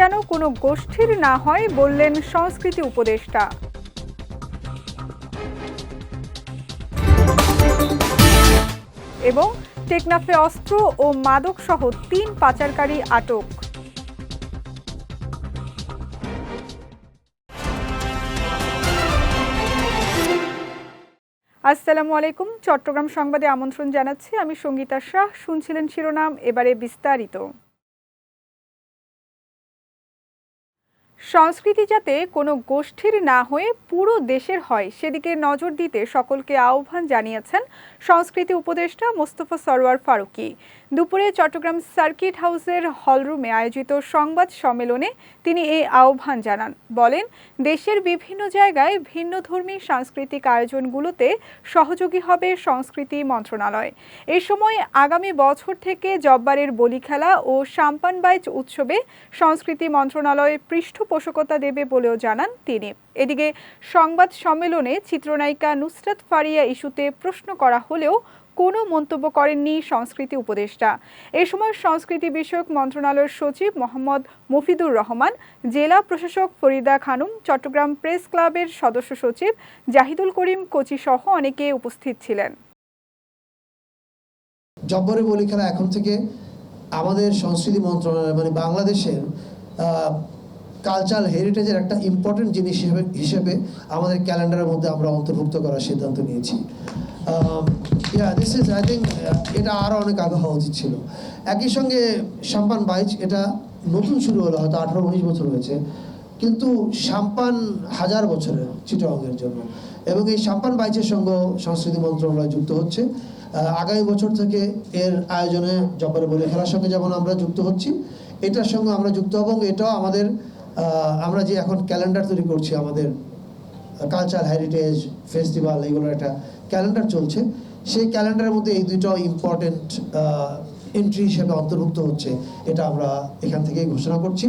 যেন কোনো গোষ্ঠীর না হয় বললেন সংস্কৃতি উপদেষ্টা। এবং টেকনাফে অস্ত্র ও মাদক সহ তিন পাচারকারী আটক। আসসালামু আলাইকুম। চট্টগ্রাম সংবাদে আমন্ত্রণ জানাচ্ছি। আমি সঙ্গীতা শাহ। শুনছিলেন শিরোনাম, এবারে বিস্তারিত। সংস্কৃতি যাতে কোনো গোষ্ঠীর না হয়ে পুরো দেশের হয়, সেদিকে নজর দিতে সকলকে আহ্বান জানিয়েছেন সংস্কৃতি উপদেষ্টা মোস্তফা সরওয়ার ফারুকী। দুপুরে চট্টগ্রাম সার্কিট হাউসের হলরুমে আয়োজিত সংবাদ সম্মেলনে তিনি এই আহ্বান জানান। বলেন, দেশের বিভিন্ন জায়গায় ভিন্নধর্মী সাংস্কৃতিক আয়োজনগুলোতে সহযোগী হবে সংস্কৃতি মন্ত্রণালয়। এ সময় আগামী বছর থেকে জব্বারের বলি খেলা ও সাম্পান বাইচ উৎসবে সংস্কৃতি মন্ত্রণালয় পৃষ্ঠপোষকতা দেবে বলেও জানান তিনি। এদিকে সংবাদ সম্মেলনে চিত্রনায়িকা নুসরাত ফারিয়া ইস্যুতে প্রশ্ন করা হলেও কোনো মন্তব্য করেননি সংস্কৃতি উপদেষ্টা। এ সময় সংস্কৃতি বিষয়ক মন্ত্রণালয়ের সচিব মোহাম্মদ মফিদুর রহমান, জেলা প্রশাসক ফরিদা খানুম, চট্টগ্রাম প্রেস ক্লাবের সদস্য সচিব জাহিদুল করিম কোচি সহ অনেকে উপস্থিত ছিলেন। জব্বরে বলি খেলা এখন থেকে আমাদের সংস্কৃতি মন্ত্রণালয় মানে বাংলাদেশের কালচারাল হেরিটেজের একটা ইম্পর্টেন্ট জিনিস হিসেবে হিসেবে আমাদের ক্যালেন্ডারের মধ্যে আমরা অন্তর্ভুক্ত করার সিদ্ধান্ত নিয়েছি। থিঙ্ক এটা আরও অনেক আগে হওয়া উচিত ছিল। একই সঙ্গে সাম্পান বাইচ, এটা নতুন শুরু হলো, হয়তো আঠারো উনিশ বছর হয়েছে। কিন্তু সাম্পান হাজার বছরের চিটংয়ের জন্য। এবং এই সাম্পান বাইচের সঙ্গে সংস্কৃতি মন্ত্রণালয় যুক্ত হচ্ছে। আগামী বছর থেকে এর আয়োজনে জব্বারে বলে খেলার সঙ্গে যেমন আমরা যুক্ত হচ্ছি, এটার সঙ্গে আমরা যুক্ত হব এবং এটাও আমাদের আমরা যে এখন ক্যালেন্ডার তৈরি করছি আমাদের কালচার হেরিটেজ ফেস্টিভ্যাল এগুলোর একটা ক্যালেন্ডার চলছে। সেই ক্যালেন্ডারের মধ্যে এই দুটো ইম্পর্টেন্ট এন্ট্রি হিসেবে অন্তর্ভুক্ত হচ্ছে, এটা আমরা এখান থেকেই ঘোষণা করছি।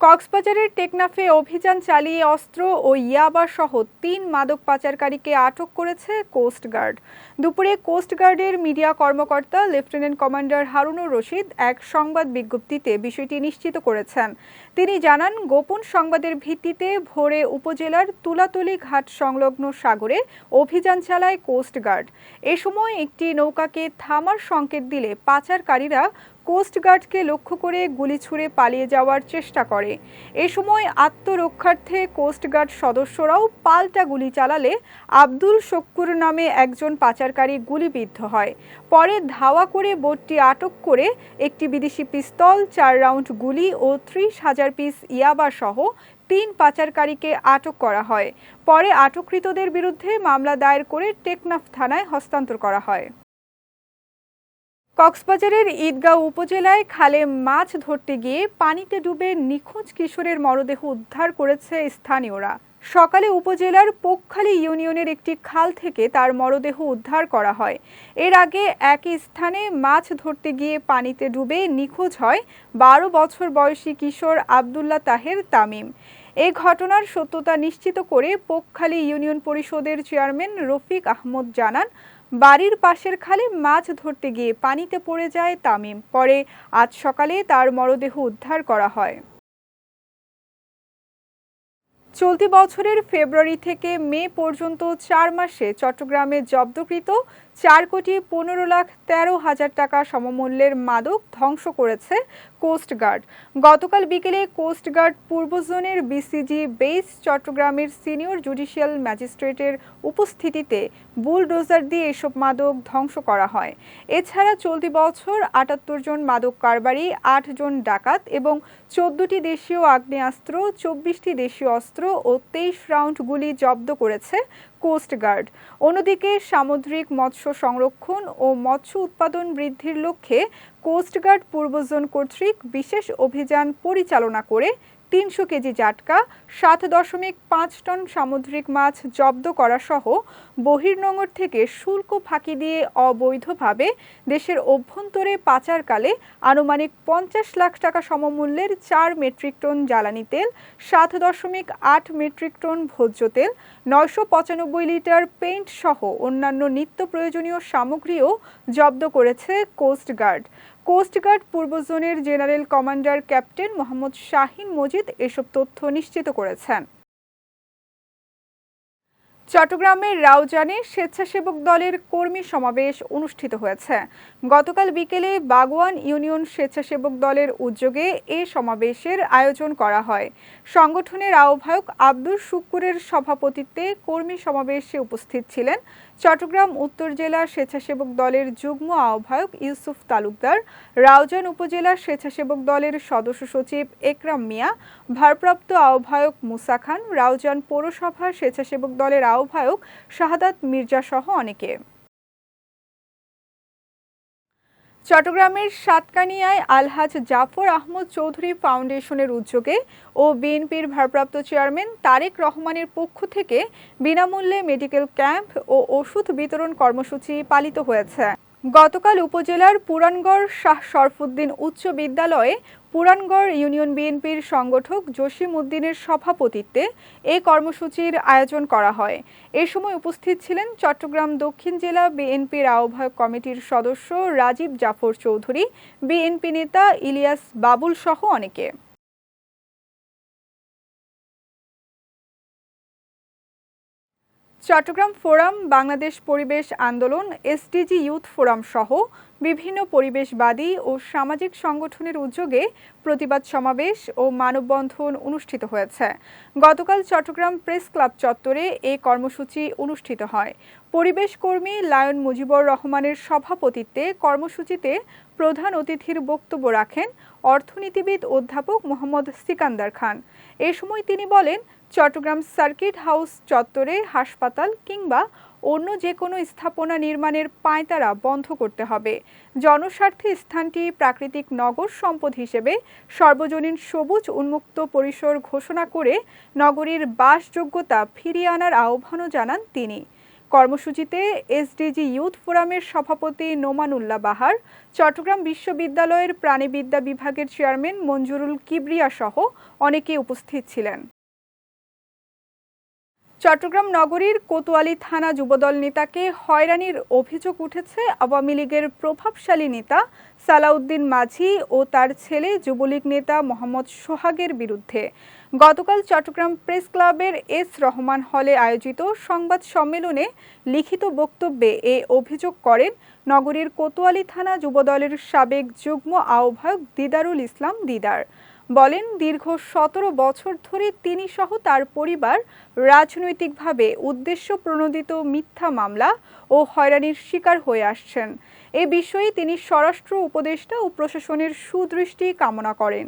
কক্সবাজারের টেকনাফে অভিযান চালিয়ে অস্ত্র ও ইয়াবা সহ তিন মাদক পাচারকারীকে আটক করেছে কোস্টগার্ড দুপুরে কোস্টগার্ডের মিডিয়া কর্মকর্তা লেফটেন্যান্ট কমান্ডার হারুনুর রশিদ এক সংবাদ বিজ্ঞপ্তিতে বিষয়টি নিশ্চিত করেছেন। তিনি জানান, গোপন সংবাদের ভিত্তিতে ভোরে উপজেলার তুলাতলি ঘাট সংলগ্ন সাগরে অভিযান চালায় কোস্টগার্ড এ সময় একটি নৌকাকে থামার সংকেত দিলে পাচারকারীরা কোস্টগার্ডকে লক্ষ্য করে গুলি ছুড়ে পালিয়ে যাওয়ার চেষ্টা করে। এ সময় আত্মরক্ষার্থে কোস্টগার্ড সদস্যরাও পাল্টা গুলি চালালে আব্দুল শক্কুর নামে একজন পাচারকারী গুলিবিদ্ধ হয়। পরে ধাওয়া করে বোটটি আটক করে একটি বিদেশি পিস্তল, চার রাউন্ড গুলি ও ত্রিশ হাজার পিস ইয়াবা সহ তিন পাচারকারীকে আটক করা হয়। পরে আটককৃতদের বিরুদ্ধে মামলা দায়ের করে টেকনাফ থানায় হস্তান্তর করা হয়। কক্সবাজারের ঈদগাঁও উপজেলায় খালে মাছ ধরতে গিয়ে পানিতে ডুবে নিখোঁজ কিশোরের মরদেহ উদ্ধার করেছে স্থানীয়রা। সকালে উপজেলার পোকখালী ইউনিয়নের একটি খাল থেকে তার মরদেহ উদ্ধার করা হয়। এর আগে একই স্থানে মাছ ধরতে গিয়ে পানিতে ডুবে নিখোঁজ হয় বারো বছর বয়সী কিশোর আবদুল্লাহ তাহের তামিম। এ ঘটনার সত্যতা নিশ্চিত করে পোকখালী ইউনিয়ন পরিষদের চেয়ারম্যান রফিক আহমদ জানান বাড়ির পাশের খালে মাছ ধরতে গিয়ে পানিতে পড়ে যায় তামিম। পরে আজ সকালে তার মরদেহ উদ্ধার করা হয়। চলতি বছরের ফেব্রুয়ারি থেকে মে পর্যন্ত চার মাসে চট্টগ্রামে জব্দকৃত চার কোটি পনেরো লাখ তেরো হাজার টাকা সমমূল্যের মাদক ধ্বংস করেছে কোস্টগার্ড গতকাল বিকেলে কোস্টগার্ড পূর্ব জোনের বিসিজি বেস চট্টগ্রামের সিনিয়র জুডিশিয়াল ম্যাজিস্ট্রেটের উপস্থিতিতে বুলডোজার দিয়ে এসব মাদক ধ্বংস করা হয়। এছাড়া চলতি বছর আটাত্তর জন মাদক কারবারি, আট জন ডাকাত এবং চোদ্দটি দেশীয় আগ্নেয়াস্ত্র, চব্বিশটি দেশীয় অস্ত্র ও তেইশ রাউন্ড গুলি জব্দ করেছে কোস্টগার্ড অন্যদিকে সামুদ্রিক মৎস্য সংরক্ষণ ও মৎস্য উৎপাদন বৃদ্ধির লক্ষ্যে কোস্টগার্ড পূর্বজন কর্তৃক বিশেষ অভিযান পরিচালনা করে তিনশো কেজি জাটকা, সাত দশমিক পাঁচ টন সামুদ্রিক মাছ জব্দ করা সহ বহির্নোঙর থেকে শুল্ক ফাঁকি দিয়ে অবৈধভাবে দেশের অভ্যন্তরে পাচারকালে আনুমানিক পঞ্চাশ লাখ টাকা সমমূল্যের চার মেট্রিক টন জ্বালানি তেল, সাত দশমিক আট মেট্রিক টন ভোজ্য তেল, নয়শো পঁচানব্বই লিটার পেইন্ট সহ অন্যান্য নিত্য প্রয়োজনীয় সামগ্রীও জব্দ করেছে কোস্টগার্ড। কোস্টগার্ড পূর্ব জোনের general commander captain Mohammad Shahin Majid এসব তথ্য নিশ্চিত করেছেন। চট্টগ্রামের রাউজানে স্বেচ্ছাসেবক দলের কর্মী সমাবেশ অনুষ্ঠিত হয়েছে। গতকাল বিকেলে বাগওয়ান ইউনিয়ন স্বেচ্ছাসেবক দলের উদ্যোগে এ সমাবেশের আয়োজন করা হয়। সংগঠনের আহ্বায়ক আব্দুল শুক্কুরের সভাপতিত্বে কর্মী সমাবেশে উপস্থিত ছিলেন চট্টগ্রাম উত্তর জেলা স্বেচ্ছাসেবক দলের যুগ্ম আহ্বায়ক ইউসুফ তালুকদার, রাউজান উপজেলা স্বেচ্ছাসেবক দলের সদস্য সচিব একরাম মিয়া, ভারপ্রাপ্ত আহ্বায়ক মুসা খান, রাউজান পৌরসভা স্বেচ্ছাসেবক দলের আহ্বায়ক শাহাদাত মির্জা সহ অনেকে। চট্টগ্রামের সাতকানিয়ায় আলহাজ জাফর আহমদ চৌধুরী ফাউন্ডেশনের উদ্যোগে ও বিএনপির ভারপ্রাপ্ত চেয়ারম্যান তারেক রহমানের পক্ষ থেকে বিনামূল্যে মেডিকেল ক্যাম্প ও ওষুধ বিতরণ কর্মসূচি পালিত হয়েছে। গতকাল উপজেলার পুরানগড় শাহ শরফুদ্দিন উচ্চ বিদ্যালয়ে পুরানগড় ইউনিয়ন বিএনপির সংগঠক জসিম উদ্দিনের সভাপতিত্বে এই কর্মসূচির আয়োজন করা হয়। এ সময় উপস্থিত ছিলেন চট্টগ্রাম দক্ষিণ জেলা বিএনপির আহ্বায়ক কমিটির সদস্য রাজীব জাফর চৌধুরী, বিএনপি নেতা ইলিয়াস বাবুল সহ অনেকে। চট্টগ্রাম ফোরাম, বাংলাদেশ পরিবেশ আন্দোলন, এসডিজি ইউথ ফোরাম সহ বিভিন্ন পরিবেশবাদী ও সামাজিক সংগঠনের উদ্যোগে প্রতিবাদ সমাবেশ ও মানববন্ধন অনুষ্ঠিত হয়েছে। গতকাল চট্টগ্রাম প্রেস ক্লাব চত্বরে এই কর্মসূচি অনুষ্ঠিত হয়। পরিবেশ কর্মী লায়ন মুজিবুর রহমানের সভাপতিত্বে কর্মসূচিতে প্রধান অতিথির বক্তব্য রাখেন অর্থনীতিবিদ অধ্যাপক মোহাম্মদ সিকান্দার খান। এ সময় তিনি বলেন চট্টগ্রাম সার্কিট হাউস চত্বরে, হাসপাতাল কিংবা অন্য যে কোনো স্থাপনা নির্মাণের পায়তারা বন্ধ করতে হবে। জনস্বার্থে স্থানটি প্রাকৃতিক নগর সম্পদ হিসেবে সর্বজনীন সবুজ উন্মুক্ত পরিসর ঘোষণা করে নগরীর বাসযোগ্যতা ফিরিয়ে আনার আহ্বানও জানান তিনি। কর্মসূচিতে এসডিজি ইউথ ফোরামের সভাপতি নোমানুল্লাহ বাহার, চট্টগ্রাম বিশ্ববিদ্যালয়ের প্রাণীবিদ্যা বিভাগের চেয়ারম্যান মঞ্জুরুল কিবরিয়া সহ অনেকে উপস্থিত ছিলেন। চট্টগ্রাম নগরীর কোতোয়ালি থানা যুবদল নেতাকে হয়রানির অভিযোগ উঠেছে। আওয়ামী লীগের প্রভাবশালী নেতা সালাউদ্দিন মাঝি ও তার ছেলে যুবলীগ নেতা মোহাম্মদ সোহাগের বিরুদ্ধে। গতকাল চট্টগ্রাম প্রেস ক্লাবের এস রহমান হলে আয়োজিত সংবাদ সম্মেলনে লিখিত বক্তব্যে এ অভিযোগ করেন নগরীর কোতোয়ালি থানা যুবদলের সাবেক যুগ্ম আহ্বায়ক দিদারুল ইসলাম দিদার। বলেন, দীর্ঘ সতেরো বছর ধরে তিনি সহ তার পরিবার রাজনৈতিকভাবে উদ্দেশ্য প্রণোদিত মিথ্যা মামলা ও হয়রানির শিকার হয়ে আসছেন। এ বিষয়ে তিনি স্বরাষ্ট্র উপদেষ্টা ও প্রশাসনের সুদৃষ্টি কামনা করেন।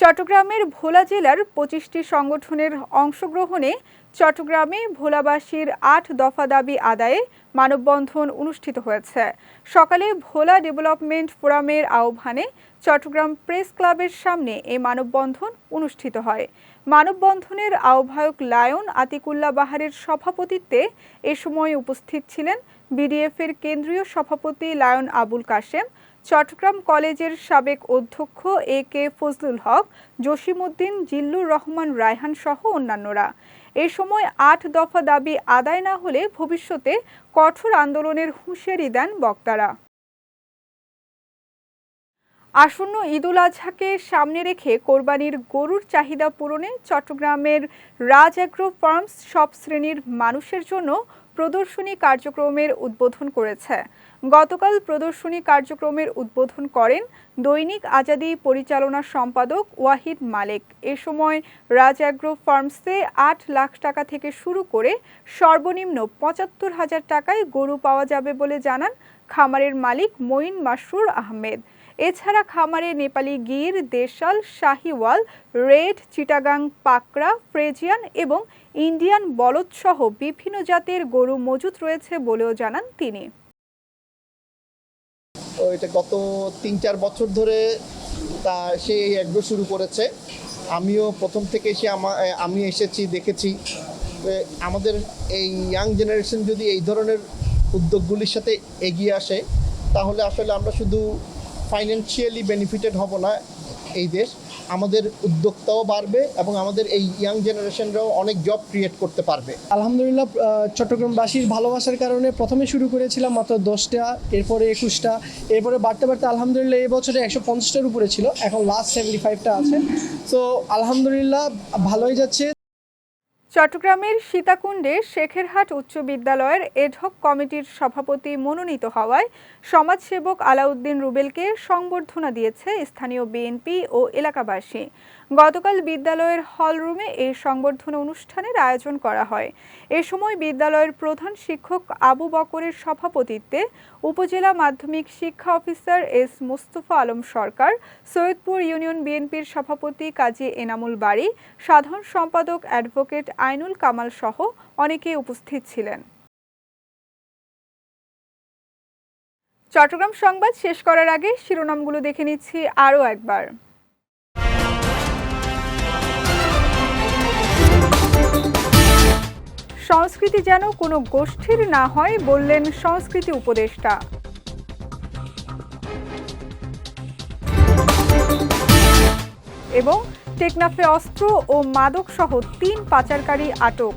চট্টগ্রামের ভোলা জেলার পঁচিশটি সংগঠনের অংশগ্রহণে চট্টগ্রামে ভোলাবাসীর আট দফা দাবি আদায়ে মানববন্ধন অনুষ্ঠিত হয়েছে। সকালে ভোলা ডেভেলপমেন্ট ফোরামের আহ্বানে চট্টগ্রাম প্রেস ক্লাবের সামনে এই মানববন্ধন অনুষ্ঠিত হয়। মানববন্ধনের আহ্বায়ক লায়ন আতিকুল্লা বাহারের সভাপতিত্বে এ সময় উপস্থিত ছিলেন বিডিএফের কেন্দ্রীয় সভাপতি লায়ন আবুল কাশেম চট্টগ্রাম কলেজের সাবেক অধ্যক্ষ এ কে ফজলুল হক, জসিমউদ্দিন, জিল্লুর রহমান রায়হান সহ অন্যান্যরা। এ সময় আট দফা দাবি আদায় না হলে ভবিষ্যতে কঠোর আন্দোলনের হুঁশিয়ারি দেন বক্তারা। আসন্ন ঈদুল আজহাকে সামনে রেখে কোরবানির গরুর চাহিদা পূরণে চট্টগ্রামের রাজ অ্যাগ্রো ফার্মস সব শ্রেণির মানুষের জন্য প্রদর্শনী কার্যক্রমের উদ্বোধন করেছে। গতকাল প্রদর্শনী কার্যক্রমের উদ্বোধন করেন দৈনিক আজাদি পরিচালনা সম্পাদক ওয়াহিদ মালেক। এ সময় রাজ অ্যাগ্রো ফার্মসে আট লাখ টাকা থেকে শুরু করে সর্বনিম্ন পঁচাত্তর হাজার টাকায় গরু পাওয়া যাবে বলে জানান খামারের মালিক মঈন মাসরুর আহমেদ। এছাড়া খামারে নেপালি গির, দেশাল, শাহিওয়াল, রেড, চিটাগাং, পাকড়া, ফ্রেজিয়ান এবং ইন্ডিয়ান বলদ সহ বিভিন্ন জাতের গরু মজুত রয়েছে বলেও জানান তিনি। এটা গত তিন চার বছর ধরে তা সে অ্যাগ্রো শুরু করেছে। আমিও প্রথম থেকে আমা আমি এসেছি, দেখেছি। আমাদের এই ইয়াং জেনারেশন যদি এই ধরনের উদ্যোগগুলির সাথে এগিয়ে আসে, তাহলে আসলে আমরা শুধু ফাইন্যান্সিয়ালি বেনিফিটেড হব না এই দেশ। আমাদের উদ্যোক্তাও বাড়বে এবং আমাদের এই ইয়াং জেনারেশনরাও অনেক জব ক্রিয়েট করতে পারবে। আলহামদুলিল্লাহ চট্টগ্রামবাসীর ভালোবাসার কারণে প্রথমে শুরু করেছিলাম মাত্র দশটা, এরপরে একুশটা, এরপরে বাড়তে বাড়তে আলহামদুলিল্লাহ এই বছরে একশো পঞ্চাশটার উপরে ছিল, এখন লাস্ট সেভেন্টি ফাইভটা আছে। সো আলহামদুলিল্লাহ, ভালোই যাচ্ছে। চট্টগ্রামের সীতাকুণ্ডে শেখেরহাট উচ্চ বিদ্যালয়ের এডহক কমিটির সভাপতি মনোনীত হওয়ায় সমাজসেবক আলাউদ্দিন রুবেলকে সংবর্ধনা দিয়েছে স্থানীয় বিএনপি ও এলাকাবাসী। গতকাল বিদ্যালয়ের হলরুমে এই সংবর্ধনা অনুষ্ঠানের আয়োজন করা হয়। এ সময় বিদ্যালয়ের প্রধান শিক্ষক আবু বকরের সভাপতিত্বে উপজেলা মাধ্যমিক শিক্ষা officer S Mostafa Alam Sarkar, Saidpur union বিএনপির সভাপতি কাজী এনামুল বাড়ি সাধারণ সম্পাদক অ্যাডভোকেট আইনুল কামাল সহ অনেকে উপস্থিত ছিলেন। চট্টগ্রাম সংবাদ শেষ করার আগে শিরোনামগুলো দেখে নিচ্ছি আরও একবার। সংস্কৃতি যেন কোনো গোষ্ঠীর না হয় বললেন সংস্কৃতি উপদেষ্টা। এবং টেকনাফে অস্ত্র ও মাদক সহ তিন পাচারকারী আটক।